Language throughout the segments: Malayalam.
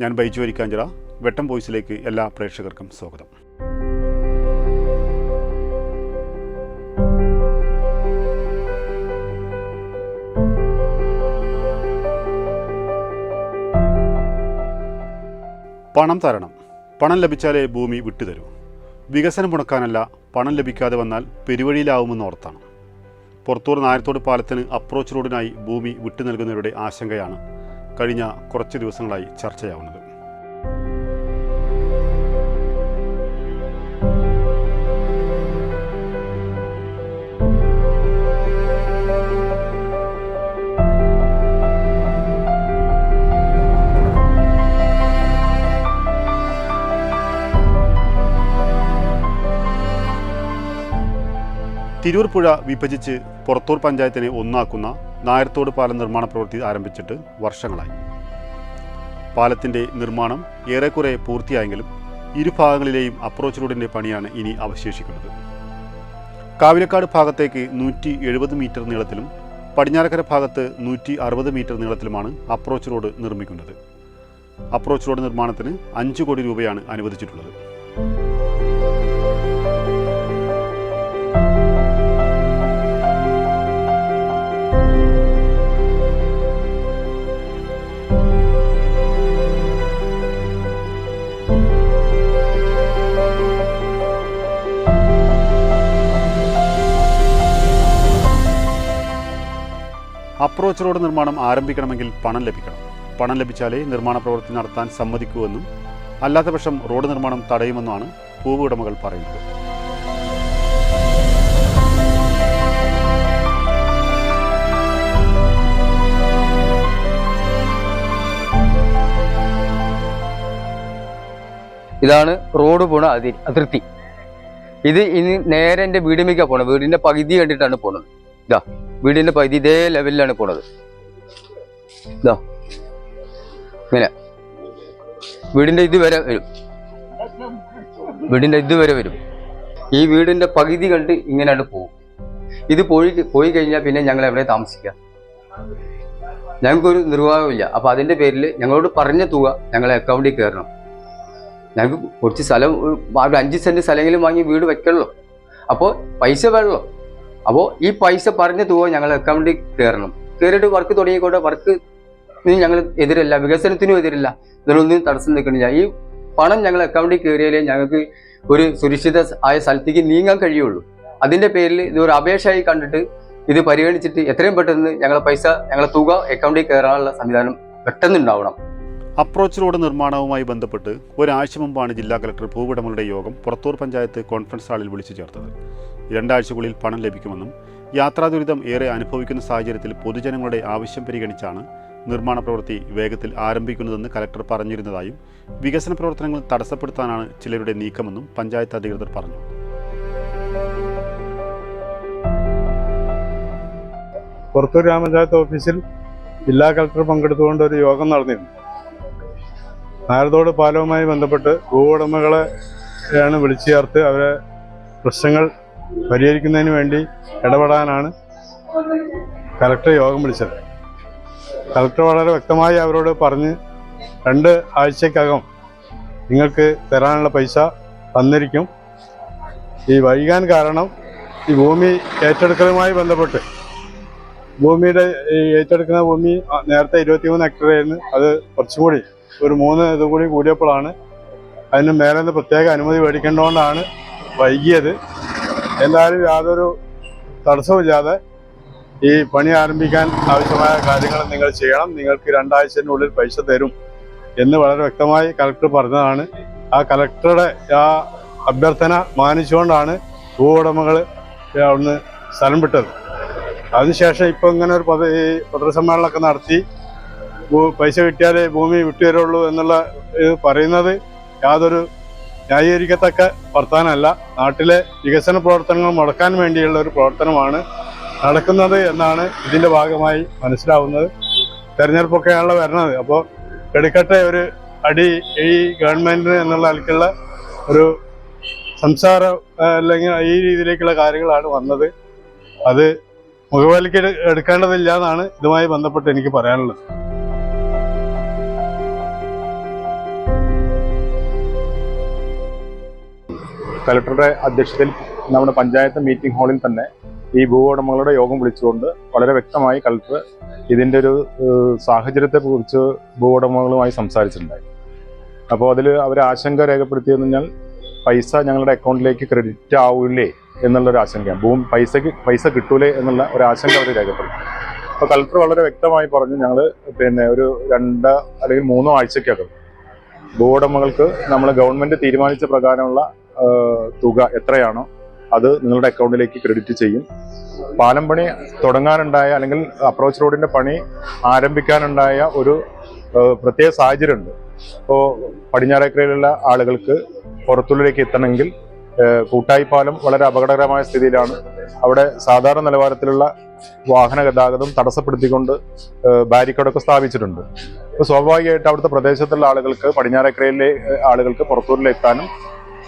ഞാൻ ബൈജു അരിക്കാഞ്ചിറ വെട്ടം വോയിസിലേക്ക് എല്ലാ പ്രേക്ഷകർക്കും സ്വാഗതം. പണം തരണം. പണം ലഭിച്ചാലേ ഭൂമി വിട്ടുതരൂ. വികസനം മുടക്കാനല്ല പണം ലഭിക്കാതെ വന്നാൽ പെരുവഴിയിലാവുമെന്ന് ഓർത്താണ്. പുറത്തൂർ നായരത്തോട് പാലത്തിന് അപ്രോച്ച് റോഡിനായി ഭൂമി വിട്ടു നൽകുന്നവരുടെ ആശങ്കയാണ് കഴിഞ്ഞ കുറച്ച് ദിവസങ്ങളായി ചർച്ചയാവുന്നത്. തിരൂർ പുഴ വിഭജിച്ച് പുറത്തൂർ പഞ്ചായത്തിനെ ഒന്നാക്കുന്ന നായരത്തോട് പാലം നിർമ്മാണ പ്രവൃത്തി ആരംഭിച്ചിട്ട് വർഷങ്ങളായി. പാലത്തിന്റെ നിർമ്മാണം ഏറെക്കുറെ പൂർത്തിയായെങ്കിലും ഇരുഭാഗങ്ങളിലെയും അപ്രോച്ച് റോഡിന്റെ പണിയാണ് ഇനി അവശേഷിക്കുന്നത്. കാവിലക്കാട് ഭാഗത്തേക്ക് നൂറ്റി എഴുപത് മീറ്റർ നീളത്തിലും പടിഞ്ഞാറക്കര ഭാഗത്ത് നൂറ്റി അറുപത് മീറ്റർ നീളത്തിലുമാണ് അപ്രോച്ച് റോഡ് നിർമ്മിക്കുന്നത്. അപ്രോച്ച് റോഡ് നിർമ്മാണത്തിന് അഞ്ച് കോടി രൂപയാണ് അനുവദിച്ചിട്ടുള്ളത്. അപ്രോച്ച് റോഡ് നിർമ്മാണം ആരംഭിക്കണമെങ്കിൽ പണം ലഭിക്കണം. പണം ലഭിച്ചാലേ നിർമ്മാണ പ്രവൃത്തി നടത്താൻ സമ്മതിക്കൂവെന്നും അല്ലാത്തപക്ഷം റോഡ് നിർമ്മാണം തടയുമെന്നുമാണ് ഭൂമി ഉടമകൾ പറയുന്നത്. ഇതാണ് റോഡ് പോണ അതി അതിർത്തി. ഇത് ഇനി നേരെ എന്റെ വീടിമേക്കാ പോണത്. വീടിന്റെ പകുതി കണ്ടിട്ടാണ് പോണത്. ഇതാ. വീടിന്റെ പകുതി ഇതേ ലെവലിലാണ് പോണത്. ഇതാ ഇങ്ങനെ. വീടിന്റെ ഇത് വരെ വരും. വീടിന്റെ ഇത് വരെ വരും. ഈ വീടിന്റെ പകുതി കണ്ട് ഇങ്ങനെയാണ് പോകും ഇത് പോയി പോയി കഴിഞ്ഞാൽ പിന്നെ ഞങ്ങൾ എവിടെ താമസിക്കാം? ഞങ്ങൾക്കൊരു നിർവാഹമില്ല അപ്പൊ അതിന്റെ പേരിൽ ഞങ്ങളോട് പറഞ്ഞ തുക ഞങ്ങളെ അക്കൗണ്ടിൽ കയറണം ഞങ്ങൾക്ക് കുറച്ച് സ്ഥലം ഒരു അഞ്ച് സെന്റ് സ്ഥലമെങ്കിലും വാങ്ങി വീട് വെക്കണല്ലോ. അപ്പോൾ പൈസ വേണമല്ലോ അപ്പോൾ ഈ പൈസ പറഞ്ഞ തുക ഞങ്ങൾ അക്കൗണ്ടിൽ കയറണം കയറിയിട്ട് വർക്ക് തുടങ്ങിക്കോട്ടെ. വർക്ക് ഞങ്ങൾ എതിരല്ല. വികസനത്തിനും എതിരല്ല. ഇതിനൊന്നും തടസ്സം നിൽക്കണില്ല. ഈ പണം ഞങ്ങൾ അക്കൗണ്ടിൽ കയറിയാലേ ഞങ്ങൾക്ക് ഒരു സുരക്ഷിത ആയ സ്ഥലത്തേക്ക് നീങ്ങാൻ കഴിയുള്ളൂ. അതിന്റെ പേരിൽ ഇതൊരു അപേക്ഷയായി കണ്ടിട്ട് ഇത് പരിഗണിച്ചിട്ട് എത്രയും പെട്ടെന്ന് ഞങ്ങളെ പൈസ ഞങ്ങളെ തുക അക്കൗണ്ടിൽ കയറാനുള്ള സംവിധാനം പെട്ടെന്ന് ഉണ്ടാവണം അപ്രോച്ച് റോഡ് നിർമ്മാണവുമായി ബന്ധപ്പെട്ട് ഒരാഴ്ച മുമ്പാണ് ജില്ലാ കലക്ടർ ഭൂവുടമകളുടെ യോഗം പുറത്തൂർ പഞ്ചായത്ത് കോൺഫറൻസ് ഹാളിൽ വിളിച്ചു ചേർത്തത്. രണ്ടാഴ്ചക്കുള്ളിൽ പണം ലഭിക്കുമെന്നും യാത്രാ ദുരിതം ഏറെ അനുഭവിക്കുന്ന സാഹചര്യത്തിൽ പൊതുജനങ്ങളുടെ ആവശ്യം പരിഗണിച്ചാണ് നിർമ്മാണ പ്രവൃത്തി വേഗത്തിൽ ആരംഭിക്കുന്നതെന്ന് കലക്ടർ പറഞ്ഞിരുന്നതായും വികസന പ്രവർത്തനങ്ങൾ തടസ്സപ്പെടുത്താനാണ് ചിലരുടെ നീക്കമെന്നും പഞ്ചായത്ത് അധികൃതർ പറഞ്ഞു. പുറത്തൂർ ഗ്രാമപഞ്ചായത്ത് ഓഫീസിൽ ജില്ലാ കളക്ടർ പങ്കെടുത്തുകൊണ്ട് ഒരു യോഗം നടന്നിരുന്നു. നാരതോട് പാലവുമായി ബന്ധപ്പെട്ട് ഭൂവുടമകളെ ആണ് വിളിച്ചു ചേർത്ത് അവരെ പ്രശ്നങ്ങൾ പരിഹരിക്കുന്നതിന് വേണ്ടി ഇടപെടാനാണ് കലക്ടർ യോഗം വിളിച്ചത്. കലക്ടർ വളരെ വ്യക്തമായി അവരോട് പറഞ്ഞ് രണ്ട് ആഴ്ചക്കകം നിങ്ങൾക്ക് തരാനുള്ള പൈസ തന്നിരിക്കും. ഈ വൈകാൻ കാരണം ഈ ഭൂമി ഏറ്റെടുക്കലുമായി ബന്ധപ്പെട്ട് ഭൂമിയുടെ ഈ ഏറ്റെടുക്കുന്ന ഭൂമി നേരത്തെ ഇരുപത്തിമൂന്ന് ഹെക്ടർ ആയിരുന്നു. അത് കുറച്ചും കൂടി ഒരു മൂന്ന് ഇതും കൂടി കൂടിയപ്പോഴാണ് അതിന് മേലെ നിന്ന് പ്രത്യേക അനുമതി മേടിക്കേണ്ടതുകൊണ്ടാണ് വൈകിയത്. എന്തായാലും യാതൊരു തടസ്സമില്ലാതെ ഈ പണി ആരംഭിക്കാൻ ആവശ്യമായ കാര്യങ്ങൾ നിങ്ങൾ ചെയ്യണം. നിങ്ങൾക്ക് രണ്ടാഴ്ചത്തിനുള്ളിൽ പൈസ തരും എന്ന് വളരെ വ്യക്തമായി കലക്ടർ പറഞ്ഞതാണ്. ആ കലക്ടറുടെ ആ അഭ്യർത്ഥന മാനിച്ചുകൊണ്ടാണ് ഭൂ ഉടമകൾ അവിടുന്ന് സ്ഥലം വിട്ടത്. അതിനുശേഷം ഇപ്പം ഇങ്ങനെ ഒരു പദ ഈ പത്രസമ്മേളനമൊക്കെ നടത്തി പൈസ കിട്ടിയാലേ ഭൂമി വിട്ടുവരുള്ളൂ എന്നുള്ള പറയുന്നത് യാതൊരു ന്യായീകരിക്കത്തക്ക വർത്താനമല്ല. നാട്ടിലെ വികസന പ്രവർത്തനങ്ങൾ മുടക്കാൻ വേണ്ടിയുള്ള ഒരു പ്രവർത്തനമാണ് നടക്കുന്നത് എന്നാണ് ഇതിന്റെ ഭാഗമായി മനസ്സിലാവുന്നത്. തെരഞ്ഞെടുപ്പൊക്കെയാണല്ലോ വരുന്നത് അപ്പോൾ എടുക്കട്ടെ ഒരു അടി ഈ ഗവൺമെന്റിന് എന്നുള്ള നിലയ്ക്കുള്ള ഒരു സംസാരം അല്ലെങ്കിൽ ഈ രീതിയിലേക്കുള്ള കാര്യങ്ങളാണ് വന്നത്. അത് മുഖവിലയ്ക്ക് എടു- എടുക്കേണ്ടതില്ല എന്നാണ് ഇതുമായി ബന്ധപ്പെട്ട് എനിക്ക് പറയാനുള്ളത്. കലക്ടറുടെ അധ്യക്ഷതയിൽ നമ്മുടെ പഞ്ചായത്ത് മീറ്റിംഗ് ഹാളിൽ തന്നെ ഈ ഭൂ ഉടമകളുടെ യോഗം വിളിച്ചുകൊണ്ട് വളരെ വ്യക്തമായി കലക്ടർ ഇതിന്റെ ഒരു സാഹചര്യത്തെ കുറിച്ച് ഭൂ ഉടമകളുമായി സംസാരിച്ചിട്ടുണ്ടായി. അപ്പോൾ അതിൽ അവർ ആശങ്ക രേഖപ്പെടുത്തിയെന്ന് പറഞ്ഞാൽ പൈസ ഞങ്ങളുടെ അക്കൗണ്ടിലേക്ക് ക്രെഡിറ്റ് ആവില്ലേ എന്നുള്ളൊരു ആശങ്കയാണ്. ഭൂമി പൈസക്ക് പൈസ കിട്ടൂലേ എന്നുള്ള ഒരു ആശങ്ക അവർ രേഖപ്പെടുത്തി. അപ്പോൾ കലക്ടർ വളരെ വ്യക്തമായി പറഞ്ഞു ഞങ്ങൾ പിന്നെ ഒരു രണ്ട് അല്ലെങ്കിൽ മൂന്നോ ആഴ്ചക്കകം ഭൂ ഉടമകൾക്ക് നമ്മൾ ഗവൺമെന്റ് തീരുമാനിച്ച പ്രകാരമുള്ള തുക എത്രയാണോ അത് നിങ്ങളുടെ അക്കൗണ്ടിലേക്ക് ക്രെഡിറ്റ് ചെയ്യും. പാലം പണി തുടങ്ങാനുണ്ടായ അല്ലെങ്കിൽ അപ്രോച്ച് റോഡിന്റെ പണി ആരംഭിക്കാനുണ്ടായ ഒരു പ്രത്യേക സാഹചര്യമുണ്ട്. ഇപ്പോൾ പടിഞ്ഞാറേക്കരയിലുള്ള ആളുകൾക്ക് പുറത്തുള്ളിലേക്ക് എത്തണമെങ്കിൽ കൂട്ടായി പാലം വളരെ അപകടകരമായ സ്ഥിതിയിലാണ്. അവിടെ സാധാരണ നിലവാരത്തിലുള്ള വാഹന ഗതാഗതം തടസ്സപ്പെടുത്തിക്കൊണ്ട് ബാരിക്കേഡൊക്കെ സ്ഥാപിച്ചിട്ടുണ്ട്. അപ്പോൾ സ്വാഭാവികമായിട്ട് അവിടുത്തെ പ്രദേശത്തുള്ള ആളുകൾക്ക് പടിഞ്ഞാറേക്കരയിലെ ആളുകൾക്ക് പുറത്തൂരിലെത്താനും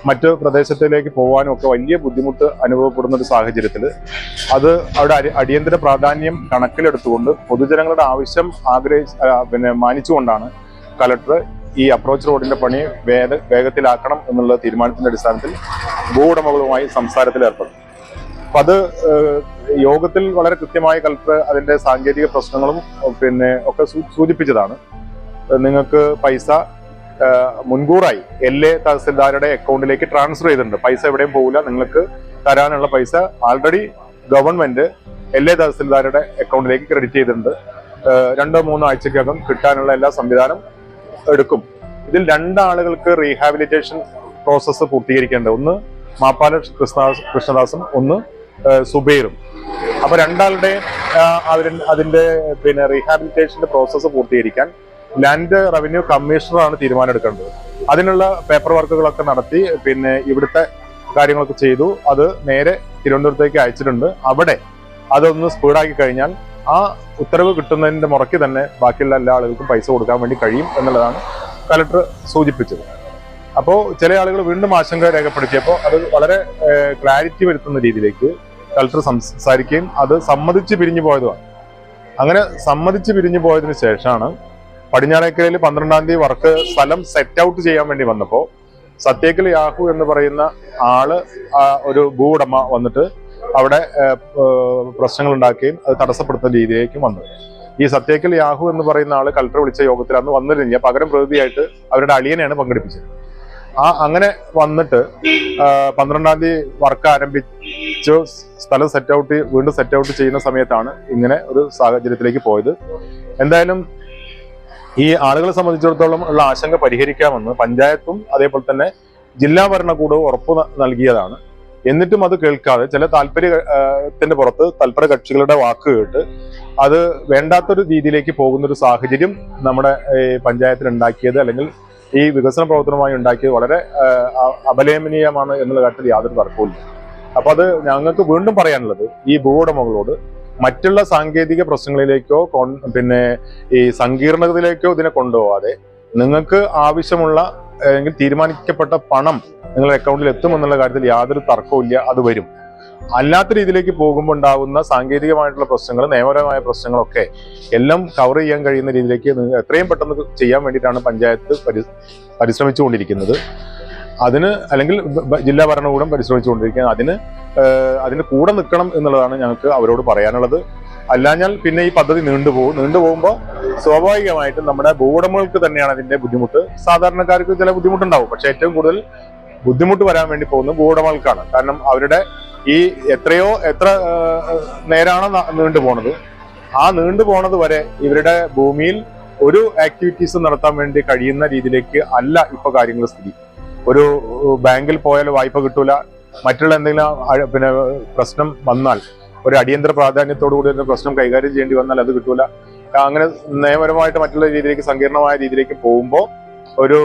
മറ്റു പ്രദേശത്തിലേക്ക് പോകാനും ഒക്കെ വലിയ ബുദ്ധിമുട്ട് അനുഭവപ്പെടുന്ന ഒരു സാഹചര്യത്തിൽ അത് അവിടെ അടിയന്തര പ്രാധാന്യം കണക്കിലെടുത്തുകൊണ്ട് പൊതുജനങ്ങളുടെ ആവശ്യം ആഗ്രഹിച്ച് പിന്നെ മാനിച്ചുകൊണ്ടാണ് കലക്ടർ ഈ അപ്രോച്ച് റോഡിന്റെ പണി വേഗ വേഗത്തിലാക്കണം എന്നുള്ള തീരുമാനത്തിന്റെ അടിസ്ഥാനത്തിൽ ഭൂവുടമകളുമായി സംസാരത്തിൽ ഏർപ്പെടും അപ്പൊ അത് യോഗത്തിൽ വളരെ കൃത്യമായി കലക്ടർ അതിന്റെ സാങ്കേതിക പ്രശ്നങ്ങളും പിന്നെ ഒക്കെ സൂചിപ്പിച്ചതാണ്. നിങ്ങൾക്ക് പൈസ മുൻകൂറായി എൽ എ തഹസിൽദാരുടെ അക്കൗണ്ടിലേക്ക് ട്രാൻസ്ഫർ ചെയ്തിട്ടുണ്ട്. പൈസ എവിടെയും പോകില്ല നിങ്ങൾക്ക് തരാനുള്ള പൈസ ആൾറെഡി ഗവൺമെന്റ് എൽ എ തഹസിൽദാരുടെ അക്കൗണ്ടിലേക്ക് ക്രെഡിറ്റ് ചെയ്തിട്ടുണ്ട്. രണ്ടോ മൂന്നോ ആഴ്ചക്കകം കിട്ടാനുള്ള എല്ലാ സംവിധാനം എടുക്കും. ഇതിൽ രണ്ടാളുകൾക്ക് റീഹാബിലിറ്റേഷൻ പ്രോസസ്സ് പൂർത്തീകരിക്കേണ്ടത് ഒന്ന് മാപ്പാല കൃഷ്ണദാസ് കൃഷ്ണദാസും ഒന്ന് സുബൈറും. അപ്പൊ രണ്ടാളുടെ അതിന് അതിന്റെ പിന്നെ റീഹാബിലിറ്റേഷന്റെ പ്രോസസ്സ് പൂർത്തീകരിക്കാൻ ലാൻഡ് റവന്യൂ കമ്മീഷണറാണ് തീരുമാനം എടുക്കേണ്ടത് അതിനുള്ള പേപ്പർ വർക്കുകളൊക്കെ നടത്തി പിന്നെ ഇവിടുത്തെ കാര്യങ്ങളൊക്കെ ചെയ്തു. അത് നേരെ തിരുവനന്തപുരത്തേക്ക് അയച്ചിട്ടുണ്ട്. അവിടെ അതൊന്ന് സ്പീഡാക്കി കഴിഞ്ഞാൽ ആ ഉത്തരവ് കിട്ടുന്നതിന്റെ മുറയ്ക്ക് തന്നെ ബാക്കിയുള്ള എല്ലാ ആളുകൾക്കും പൈസ കൊടുക്കാൻ വേണ്ടി കഴിയും എന്നുള്ളതാണ് കലക്ടർ സൂചിപ്പിച്ചത്. അപ്പോൾ ചില ആളുകൾ വീണ്ടും ആശങ്ക രേഖപ്പെടുത്തിയപ്പോൾ അത് വളരെ ക്ലാരിറ്റി വരുത്തുന്ന രീതിയിലേക്ക് കലക്ടർ സംസാരിക്കുകയും അത് സമ്മതിച്ച് പിരിഞ്ഞു പോയതുമാണ്. അങ്ങനെ സമ്മതിച്ച് പിരിഞ്ഞു പോയതിനു ശേഷമാണ് പടിഞ്ഞാറേക്കരയിൽ പന്ത്രണ്ടാം തീയതി വർക്ക് സ്ഥലം സെറ്റ് ഔട്ട് ചെയ്യാൻ വേണ്ടി വന്നപ്പോൾ സത്യേക്കൽ യാഹു എന്ന് പറയുന്ന ആൾ ഒരു ഭൂ വന്നിട്ട് അവിടെ പ്രശ്നങ്ങൾ ഉണ്ടാക്കുകയും അത് തടസ്സപ്പെടുത്തുന്ന രീതിയിലേക്കും വന്നു. ഈ സത്യേക്കൽ യാഹു എന്ന് പറയുന്ന ആൾ കലക്ടർ വിളിച്ച യോഗത്തിൽ അന്ന് വന്നിരുന്നില്ല. പകരം പ്രതിയായിട്ട് അവരുടെ അളിയനെയാണ് പങ്കെടുപ്പിച്ചത്. ആ അങ്ങനെ വന്നിട്ട് പന്ത്രണ്ടാം തീയതി വർക്ക് ആരംഭിച്ചു. സ്ഥലം സെറ്റ് ഔട്ട് വീണ്ടും സെറ്റ് ഔട്ട് ചെയ്യുന്ന സമയത്താണ് ഇങ്ങനെ ഒരു സാഹചര്യത്തിലേക്ക് പോയത്. എന്തായാലും ഈ ആളുകളെ സംബന്ധിച്ചിടത്തോളം ഉള്ള ആശങ്ക പരിഹരിക്കാമെന്ന് പഞ്ചായത്തും അതേപോലെ തന്നെ ജില്ലാ ഭരണകൂടവും ഉറപ്പ് നൽകിയതാണ്. എന്നിട്ടും അത് കേൾക്കാതെ ചില താല്പര്യത്തിന്റെ പുറത്ത് തൽപര കക്ഷികളുടെ വാക്ക് കേട്ട് അത് വേണ്ടാത്തൊരു രീതിയിലേക്ക് പോകുന്ന ഒരു സാഹചര്യം നമ്മുടെ പഞ്ചായത്തിൽ ഉണ്ടാക്കിയത് അല്ലെങ്കിൽ ഈ വികസന പ്രവർത്തനമായി ഉണ്ടാക്കിയത് വളരെ അപലേമനീയമാണ് എന്നുള്ള കാര്യത്തിൽ യാതൊരു തർക്കവുമില്ല. അപ്പൊ അത് ഞങ്ങൾക്ക് വീണ്ടും പറയാനുള്ളത് ഈ ഭൂവുടമകളോട് മറ്റുള്ള സാങ്കേതിക പ്രശ്നങ്ങളിലേക്കോ പിന്നെ ഈ സങ്കീർണതയിലേക്കോ ഇതിനെ കൊണ്ടുപോകാതെ നിങ്ങൾക്ക് ആവശ്യമുള്ള തീരുമാനിക്കപ്പെട്ട പണം നിങ്ങളുടെ അക്കൗണ്ടിൽ എത്തുമെന്നുള്ള കാര്യത്തിൽ യാതൊരു തർക്കവും അത് വരും. അല്ലാത്ത രീതിയിലേക്ക് പോകുമ്പോൾ ഉണ്ടാകുന്ന സാങ്കേതികമായിട്ടുള്ള പ്രശ്നങ്ങൾ നിയമപരമായ പ്രശ്നങ്ങളൊക്കെ എല്ലാം കവർ ചെയ്യാൻ കഴിയുന്ന രീതിയിലേക്ക് എത്രയും പെട്ടെന്ന് ചെയ്യാൻ വേണ്ടിയിട്ടാണ് പഞ്ചായത്ത് പരിശ്രമിച്ചുകൊണ്ടിരിക്കുന്നത്. അതിന് അല്ലെങ്കിൽ ജില്ലാ ഭരണകൂടം പരിശ്രമിച്ചുകൊണ്ടിരിക്കുകയാണ്. അതിന് അതിന് കൂടെ നിൽക്കണം എന്നുള്ളതാണ് ഞങ്ങൾക്ക് അവരോട് പറയാനുള്ളത്. അല്ലാഞ്ഞാൽ പിന്നെ ഈ പദ്ധതി നീണ്ടുപോകും നീണ്ടുപോകുമ്പോൾ സ്വാഭാവികമായിട്ടും നമ്മുടെ ഭൂവുടമകൾക്ക് തന്നെയാണ് അതിന്റെ ബുദ്ധിമുട്ട്. സാധാരണക്കാർക്ക് ചില ബുദ്ധിമുട്ടുണ്ടാവും. പക്ഷെ ഏറ്റവും കൂടുതൽ ബുദ്ധിമുട്ട് വരാൻ വേണ്ടി പോകുന്നത് ഭൂവുടമകൾക്കാണ്. കാരണം അവരുടെ ഈ എത്രയോ എത്ര നേരാണ് നീണ്ടു പോണത്. ആ നീണ്ടു പോണത് വരെ ഇവരുടെ ഭൂമിയിൽ ഒരു ആക്ടിവിറ്റീസ് നടത്താൻ വേണ്ടി കഴിയുന്ന രീതിയിലേക്ക് അല്ല ഇപ്പൊ കാര്യങ്ങൾ സ്ഥിതി ഒരു ബാങ്കിൽ പോയാൽ വായ്പ കിട്ടൂല. മറ്റുള്ള എന്തെങ്കിലും പിന്നെ പ്രശ്നം വന്നാൽ ഒരു അടിയന്തര പ്രാധാന്യത്തോടു കൂടി ഒരു പ്രശ്നം കൈകാര്യം ചെയ്യേണ്ടി വന്നാൽ അത് കിട്ടൂല. അങ്ങനെ നിയമപരമായിട്ട് മറ്റുള്ള രീതിയിലേക്ക് സങ്കീർണമായ രീതിയിലേക്ക് പോകുമ്പോൾ ഒരു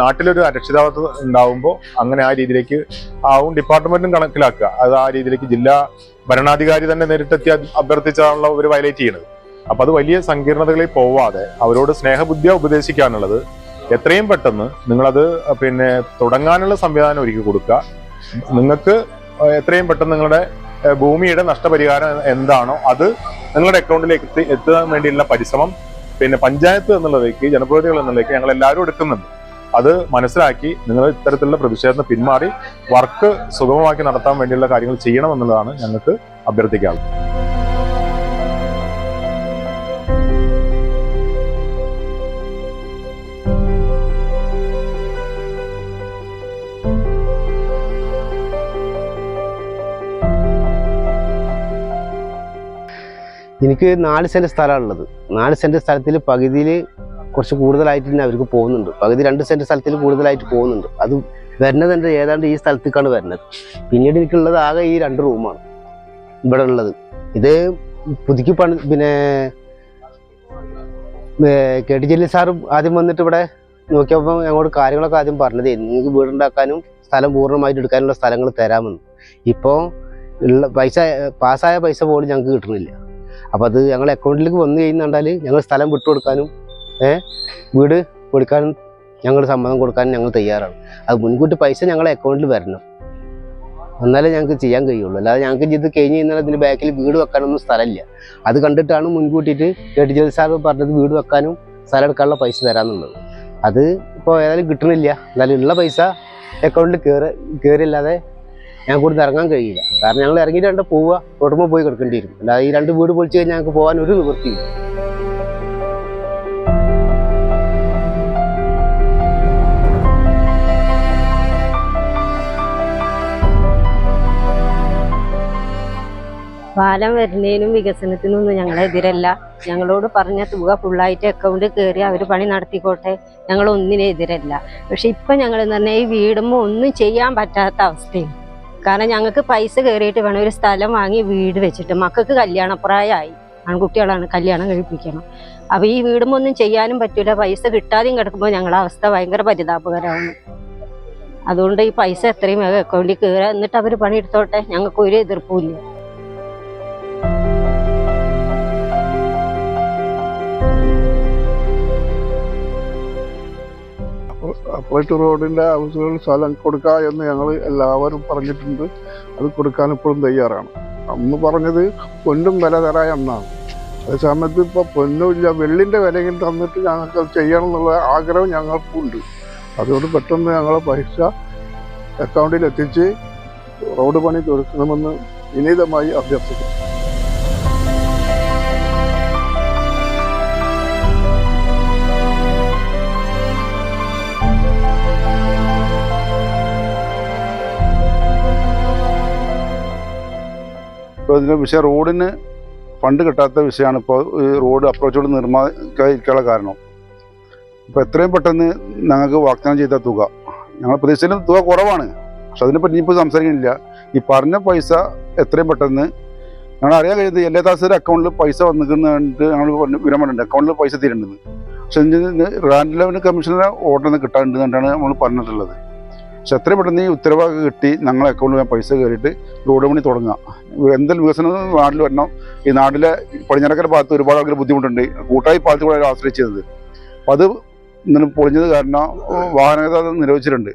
നാട്ടിലൊരു അരക്ഷിതാവസ്ഥ ഉണ്ടാവുമ്പോൾ അങ്ങനെ ആ രീതിയിലേക്ക് ആവും ഡിപ്പാർട്ട്മെന്റും കണക്കിലാക്കുക. അത് ആ രീതിയിലേക്ക് ജില്ലാ ഭരണാധികാരി തന്നെ നേരിട്ടെത്തി അഭ് അഭ്യർത്ഥിച്ചാണല്ലോ അവർ വയലേറ്റ് ചെയ്യുന്നത് അപ്പൊ അത് വലിയ സങ്കീർണതകളിൽ പോവാതെ അവരോട് സ്നേഹബുദ്ധിയ ഉപദേശിക്കാനുള്ളത്. എത്രയും പെട്ടെന്ന് നിങ്ങളത് പിന്നെ തുടങ്ങാനുള്ള സംവിധാനം ഒരുക്കി കൊടുക്കുക. നിങ്ങൾക്ക് എത്രയും പെട്ടെന്ന് നിങ്ങളുടെ ഭൂമിയുടെ നഷ്ടപരിഹാരം എന്താണോ അത് നിങ്ങളുടെ അക്കൗണ്ടിലേക്ക് എത്തി എത്താൻ വേണ്ടിയുള്ള പരിശ്രമം പിന്നെ പഞ്ചായത്ത് എന്നുള്ളതിലേക്ക് ജനപ്രതിനിധികൾ എന്നുള്ളതിലേക്ക് ഞങ്ങൾ എല്ലാവരും എടുക്കുന്നുണ്ട്. അത് മനസ്സിലാക്കി നിങ്ങൾ ഇത്തരത്തിലുള്ള പ്രതിഷേധത്തിന് പിന്മാറി വർക്ക് സുഗമമാക്കി നടത്താൻ വേണ്ടിയുള്ള കാര്യങ്ങൾ ചെയ്യണം എന്നുള്ളതാണ് ഞങ്ങൾക്ക് അഭ്യർത്ഥിക്കാറുള്ളത് എനിക്ക് നാല് സ്ഥലമാണ് ഉള്ളത് നാല് സെന്റ് സ്ഥലത്തിൽ പകുതിയിൽ കുറച്ച് കൂടുതലായിട്ട് തന്നെ അവർക്ക് പോകുന്നുണ്ട്. പകുതി രണ്ട് സെന്റ് സ്ഥലത്തിൽ കൂടുതലായിട്ട് പോകുന്നുണ്ട്. അത് വരുന്നത് എന്റെ ഏതാണ്ട് ഈ സ്ഥലത്തേക്കാണ് വരുന്നത്. പിന്നീട് എനിക്കുള്ളത് ആകെ ഈ രണ്ട് റൂമാണ് ഇവിടെ ഉള്ളത്. ഇത് പുതുക്കി പണി പിന്നെ കെ ടി ജലീൽ സാറും ആദ്യം വന്നിട്ട് ഇവിടെ നോക്കിയപ്പോൾ ഞങ്ങളോട് കാര്യങ്ങളൊക്കെ ആദ്യം പറഞ്ഞത് നിങ്ങൾക്ക് വീടുണ്ടാക്കാനും സ്ഥലം പൂർണമായിട്ട് എടുക്കാനുള്ള സ്ഥലങ്ങൾ തരാമെന്ന്. ഇപ്പോൾ ഉള്ള പൈസ പാസ്സായ പൈസ പോലും ഞങ്ങൾക്ക് കിട്ടുന്നില്ല. അപ്പോൾ അത് ഞങ്ങൾ അക്കൗണ്ടിലേക്ക് വന്നു കഴിഞ്ഞാൽ ഞങ്ങൾ സ്ഥലം വിട്ടുകൊടുക്കാനും വീട് കൊടുക്കാനും ഞങ്ങൾ സമ്മതം കൊടുക്കാനും ഞങ്ങൾ തയ്യാറാണ്. അത് മുൻകൂട്ടി പൈസ ഞങ്ങളെ അക്കൗണ്ടിൽ വരണം. എന്നാലേ ഞങ്ങൾക്ക് ചെയ്യാൻ കഴിയുള്ളൂ. അല്ലാതെ ഞങ്ങൾക്ക് ഇത് കഴിഞ്ഞ് കഴിഞ്ഞാൽ അതിന്റെ ബാക്കിൽ വീട് വെക്കാനൊന്നും സ്ഥലമില്ല. അത് കണ്ടിട്ടാണ് മുൻകൂട്ടിയിട്ട് കേട്ടി ജോലി സാർ പറഞ്ഞത് വീട് വെക്കാനും സ്ഥലം എടുക്കാനുള്ള പൈസ തരാമെന്നുള്ളത് അത് ഇപ്പോൾ ഏതായാലും കിട്ടണില്ല. എന്നാലും ഉള്ള പൈസ അക്കൗണ്ടിൽ കയറി കയറില്ലാതെ ഞങ്ങൾക്ക് കൂടുതൽ ഇറങ്ങാൻ കഴിയില്ല. കാരണം ഞങ്ങൾ ഇറങ്ങി രണ്ട് പോവുക റോട്ടുമ്പോൾ പോയി കിടക്കേണ്ടി വരും അല്ലാതെ ഈ രണ്ട് വീട് പൊളിച്ച് കഴിഞ്ഞാൽ ഞങ്ങൾക്ക് പോകാൻ ഒരു നിവൃത്തിയില്ല. പാലം വരുന്നതിനും വികസനത്തിനൊന്നും ഞങ്ങളെതിരല്ല ഞങ്ങളോട് പറഞ്ഞ തുക ഫുള്ളായിട്ട് അക്കൗണ്ട് കയറി അവർ പണി നടത്തിക്കോട്ടെ. ഞങ്ങൾ ഒന്നിനെതിരല്ല പക്ഷെ ഇപ്പം ഞങ്ങൾ എന്ന് പറഞ്ഞാൽ ഈ വീടുമ്പോൾ ഒന്നും ചെയ്യാൻ പറ്റാത്ത അവസ്ഥയും കാരണം ഞങ്ങൾക്ക് പൈസ കയറിയിട്ട് വേണം. ഒരു സ്ഥലം വാങ്ങി വീട് വെച്ചിട്ട് മക്കൾക്ക് കല്യാണപ്രായമായി. ആൺകുട്ടികളാണ് കല്യാണം കഴിപ്പിക്കണം. അപ്പോൾ ഈ വീടുമ്പോൾ ഒന്നും ചെയ്യാനും പറ്റില്ല പൈസ കിട്ടാതെയും കിടക്കുമ്പോൾ ഞങ്ങളുടെ അവസ്ഥ ഭയങ്കര പരിതാപകരമാണ്. അതുകൊണ്ട് ഈ പൈസ എത്രയും വേഗം അക്കൗണ്ടിൽ കയറുക എന്നിട്ട് അവർ പണിയെടുത്തോട്ടെ? ഞങ്ങൾക്ക് ഒരു എതിർപ്പുമില്ല അപ്പുറത്ത് റോഡിന്റെ ആവശ്യങ്ങൾ സ്ഥലം കൊടുക്കുക എന്ന് ഞങ്ങൾ എല്ലാവരും പറഞ്ഞിട്ടുണ്ട്. അത് കൊടുക്കാൻ ഇപ്പോഴും തയ്യാറാണ്. അന്ന് പറഞ്ഞത് പൊന്നും വില തരായ എന്നാണ്. അതേ സമയത്ത് ഇപ്പോൾ പൊന്നുമില്ല വെള്ളിന്റെ വിലയെങ്കിലും തന്നിട്ട് ഞങ്ങൾക്ക് അത് ചെയ്യണം എന്നുള്ള ആഗ്രഹം ഞങ്ങൾക്കുണ്ട്. അതുകൊണ്ട് പെട്ടെന്ന് ഞങ്ങളെ പൈസ അക്കൗണ്ടിൽ എത്തിച്ച് റോഡ് പണി തീർക്കണമെന്ന് വിനീതമായി അഭ്യർത്ഥിക്കുന്നു. ഇപ്പോൾ ഇതിന് വിഷയം റോഡിന് ഫണ്ട് കിട്ടാത്ത വിഷയമാണ് ഇപ്പോൾ ഈ റോഡ് അപ്രോച്ചോട് നിർമ്മാണിക്കാതിരിക്കാനുള്ള കാരണം. ഇപ്പോൾ എത്രയും പെട്ടെന്ന് ഞങ്ങൾക്ക് വാഗ്ദാനം ചെയ്ത തുക. ഞങ്ങൾ പ്രതീക്ഷിച്ചതിന് തുക കുറവാണ്. പക്ഷെ അതിനെപ്പറ്റി ഇനിയിപ്പോൾ സംസാരിക്കുന്നില്ല. ഈ പറഞ്ഞ പൈസ എത്രയും പെട്ടെന്ന് ഞങ്ങൾ അറിയാൻ കഴിയുന്നത് എല്ലാ താസിന്റെ അക്കൗണ്ടിൽ പൈസ വന്നിട്ടുണ്ട് ഞങ്ങൾ വിവരം പറഞ്ഞിട്ടുണ്ട് അക്കൗണ്ടിൽ പൈസ തീരേണ്ടത് പക്ഷെ റാൻഡ് ലെവൽ കമ്മീഷണറെ ഓർഡർ നിന്ന് കിട്ടാനുണ്ടെന്നാണ് നമ്മൾ പറഞ്ഞിട്ടുള്ളത്. പക്ഷെ എത്രയും പെട്ടെന്ന് ഈ ഉത്തരവാദ കിട്ടി ഞങ്ങളെ അക്കൗണ്ടിൽ പൈസ കയറിയിട്ട് റോഡ് പണി തുടങ്ങുക. എന്തെങ്കിലും വികസനം നാട്ടിൽ വരണം. ഈ നാട്ടിലെ പടിഞ്ഞാറക്കര ഭാഗത്ത് ഒരുപാട് ആൾക്കാർ ബുദ്ധിമുട്ടുണ്ട്. കൂട്ടായി പാലത്തിൽ കൂടെ ആശ്രയിച്ചത്? അപ്പം അത് ഇന്നലെ പൊളിഞ്ഞത് കാരണം വാഹനഗതാഗതം നിരോധിച്ചിട്ടുണ്ട്.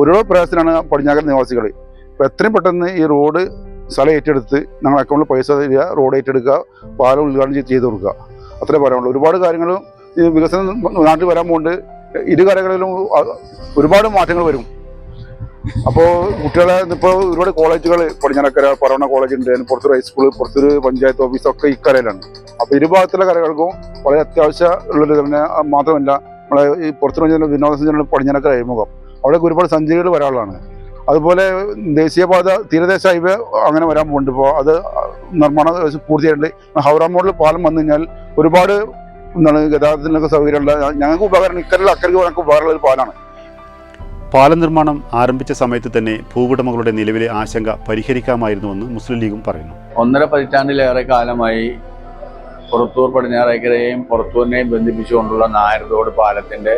ഒരുപാട് പ്രയാസത്തിലാണ് പടിഞ്ഞാറക്കര നിവാസികൾ അപ്പം എത്രയും പെട്ടെന്ന് ഈ റോഡ് സ്ഥലം ഏറ്റെടുത്ത് ഞങ്ങൾ അക്കൗണ്ടിൽ പൈസ തരിക റോഡ് ഏറ്റെടുക്കുക പാലം ഉദ്ഘാടനം ചെയ്ത് കൊടുക്കുക. അത്രേ പറയാനുള്ളൂ. ഒരുപാട് കാര്യങ്ങളും ഈ വികസനം നാട്ടിൽ വരാൻ പോകുന്നുണ്ട് ഇരു കരകളിലും ഒരുപാട് മാറ്റങ്ങൾ വരും. അപ്പോൾ കുട്ടികളെ ഇപ്പോൾ ഒരുപാട് കോളേജുകൾ പടിഞ്ഞാറക്കര പറവണ കോളേജ് ഉണ്ട് പുറത്തൊരു ഹൈസ്കൂൾ പുറത്തൊരു പഞ്ചായത്ത് ഓഫീസ് ഒക്കെ ഇക്കരയിലാണ് അപ്പോൾ ഇരുഭാഗത്തുള്ള കരകൾക്കും വളരെ അത്യാവശ്യം ഉള്ളൊരു തന്നെ മാത്രമല്ല നമ്മളെ ഈ പുറത്തു വിനോദസഞ്ചാര പടിഞ്ഞാറക്കര അഴിമുഖം. അവിടെ ഒരുപാട് സഞ്ചാരികൾ വരാനുള്ളതാണ് അതുപോലെ ദേശീയപാത തീരദേശ ഹൈവേ അങ്ങനെ വരാൻ പോകുന്നുണ്ട്. ഇപ്പോൾ അത് നിർമ്മാണം പൂർത്തിയായിട്ടുണ്ട്. ഹൗറ മോഡൽ പാലം വന്നു കഴിഞ്ഞാൽ ഒരുപാട് എന്താണ് ഗതാഗതത്തിനൊക്കെ സൗകര്യമുള്ള ഞങ്ങൾക്ക് ഉപകാരം ഇക്കരയിൽ അക്കരയ്ക്ക് ഞങ്ങൾക്ക് ഉപകാരമുള്ള ഒരു പാലമാണ് പാലം നിർമ്മാണം ആരംഭിച്ച സമയത്ത് തന്നെ ഭൂവുടമകളുടെ നിലവിലെ ആശങ്ക പരിഹരിക്കാമായിരുന്നുവെന്ന് മുസ്ലിം ലീഗും പറയുന്നു. ഒന്നര പതിറ്റാണ്ടിലേറെ കാലമായി പുറത്തൂർ പടിഞ്ഞാറേക്കരയെയും പുറത്തൂരിനെയും ബന്ധിപ്പിച്ചുകൊണ്ടുള്ള നായർതോട് പാലത്തിന്റെ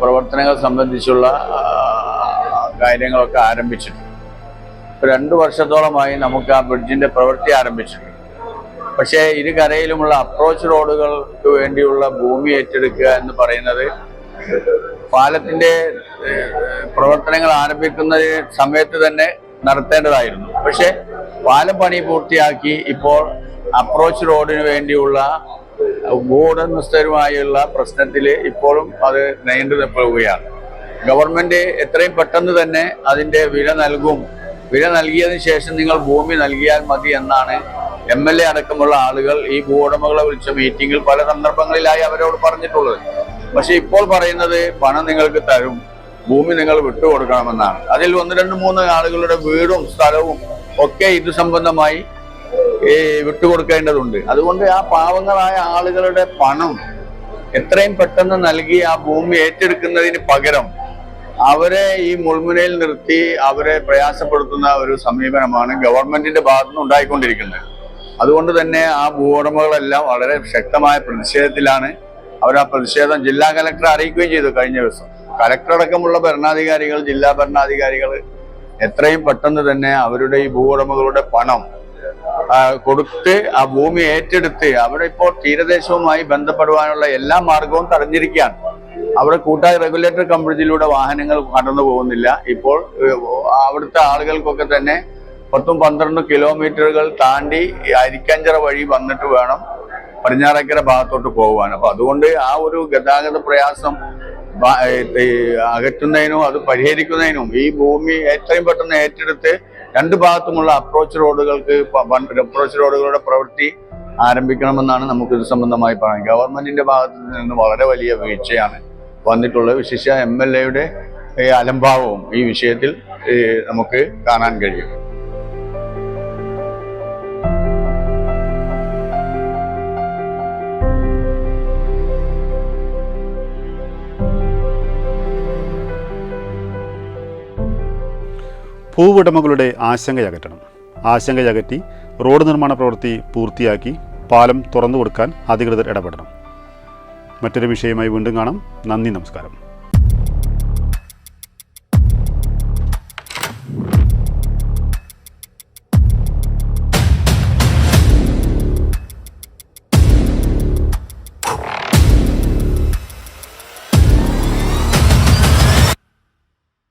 പ്രവർത്തനങ്ങൾ സംബന്ധിച്ചുള്ള കാര്യങ്ങളൊക്കെ ആരംഭിച്ചിട്ടുണ്ട്. രണ്ട് വർഷത്തോളമായി നമുക്ക് ആ ബ്രിഡ്ജിന്റെ പ്രവൃത്തി ആരംഭിച്ചിട്ടുണ്ട്. പക്ഷേ ഇരു കരയിലുമുള്ള അപ്രോച്ച് റോഡുകൾക്ക് വേണ്ടിയുള്ള ഭൂമി ഏറ്റെടുക്കുക എന്ന് പറയുന്നത് പാലത്തിന്റെ പ്രവർത്തനങ്ങൾ ആരംഭിക്കുന്ന സമയത്ത് തന്നെ നടത്തേണ്ടതായിരുന്നു. പക്ഷെ പാലം പണി പൂർത്തിയാക്കി ഇപ്പോൾ അപ്രോച്ച് റോഡിന് വേണ്ടിയുള്ള ഗൂഢനിസ്ഥരുമായുള്ള പ്രശ്നത്തിൽ ഇപ്പോഴും അത് നീണ്ടു നിൽക്കുകയാണ്. ഗവൺമെന്റ് എത്രയും പെട്ടെന്ന് തന്നെ അതിന്റെ വില നൽകും. വില നൽകിയതിനു ശേഷം നിങ്ങൾ ഭൂമി നൽകിയാൽ മതി എന്നാണ് എം എൽ എ അടക്കമുള്ള ആളുകൾ ഈ ഭൂവുടമകളെ വിളിച്ച മീറ്റിംഗിൽ പല സന്ദർഭങ്ങളിലായി അവരോട് പറഞ്ഞിട്ടുള്ളത്. പക്ഷെ ഇപ്പോൾ പറയുന്നത് പണം നിങ്ങൾക്ക് തരും ഭൂമി നിങ്ങൾ വിട്ടുകൊടുക്കണമെന്നാണ്. അതിൽ ഒന്ന് രണ്ട് മൂന്ന് ആളുകളുടെ വീടും സ്ഥലവും ഒക്കെ ഇത് സംബന്ധമായി ഈ വിട്ടുകൊടുക്കേണ്ടതുണ്ട്. അതുകൊണ്ട് ആ പാവങ്ങളായ ആളുകളുടെ പണം എത്രയും പെട്ടെന്ന് നൽകി ആ ഭൂമി ഏറ്റെടുക്കുന്നതിന് പകരം അവരെ ഈ മുൾമുനയിൽ നിർത്തി അവരെ പ്രയാസപ്പെടുത്തുന്ന ഒരു സമീപനമാണ് ഗവൺമെന്റിന്റെ ഭാഗത്തുനിന്ന് ഉണ്ടായിക്കൊണ്ടിരിക്കുന്നത്. അതുകൊണ്ട് തന്നെ ആ ഭൂവുടമകളെല്ലാം വളരെ ശക്തമായ പ്രതിഷേധത്തിലാണ് അവർ ആ പ്രതിഷേധം ജില്ലാ കലക്ടറെ അറിയിക്കുകയും ചെയ്തു കഴിഞ്ഞ ദിവസം. കലക്ടറടക്കമുള്ള ഭരണാധികാരികൾ ജില്ലാ ഭരണാധികാരികൾ എത്രയും പെട്ടെന്ന് തന്നെ അവരുടെ ഈ ഭൂവുടമകളുടെ പണം കൊടുത്ത് ആ ഭൂമി ഏറ്റെടുത്ത് അവിടെ ഇപ്പോൾ തീരദേശവുമായി ബന്ധപ്പെടുവാനുള്ള എല്ലാ മാർഗവും തടഞ്ഞിരിക്കുകയാണ്. അവിടെ കൂട്ടായ റെഗുലേറ്റർ കമ്പിളിലൂടെ വാഹനങ്ങൾ കടന്നു പോകുന്നില്ല. ഇപ്പോൾ അവിടുത്തെ ആളുകൾക്കൊക്കെ തന്നെ പത്തും പന്ത്രണ്ടും കിലോമീറ്ററുകൾ താണ്ടി അരിക്കഞ്ചറ വഴി വന്നിട്ട് വേണം പടിഞ്ഞാറക്കര ഭാഗത്തോട്ട് പോകുവാൻ അപ്പൊ അതുകൊണ്ട് ആ ഒരു ഗതാഗത പ്രയാസം അകറ്റുന്നതിനും അത് പരിഹരിക്കുന്നതിനും ഈ ഭൂമി എത്രയും പെട്ടെന്ന് ഏറ്റെടുത്ത് രണ്ട് ഭാഗത്തുമുള്ള അപ്രോച്ച് റോഡുകൾക്ക് അപ്രോച്ച് റോഡുകളുടെ പ്രവൃത്തി ആരംഭിക്കണമെന്നാണ് നമുക്ക് ഇത് സംബന്ധമായി പറയാം ഗവൺമെന്റിന്റെ ഭാഗത്ത് നിന്ന് വളരെ വലിയ വീഴ്ചയാണ് വന്നിട്ടുള്ളത്. വിശിഷ്യ എം എൽ എയുടെ അലംഭാവവും ഈ വിഷയത്തിൽ നമുക്ക് കാണാൻ കഴിയും. ഭൂവുടമകളുടെ ആശങ്കയകറ്റണം. ആശങ്കയകറ്റി റോഡ് നിർമ്മാണ പ്രവൃത്തി പൂർത്തിയാക്കി പാലം തുറന്നു കൊടുക്കാൻ അധികൃതർ ഇടപെടണം. മറ്റൊരു വിഷയമായി വീണ്ടും കാണാം. നന്ദി നമസ്കാരം.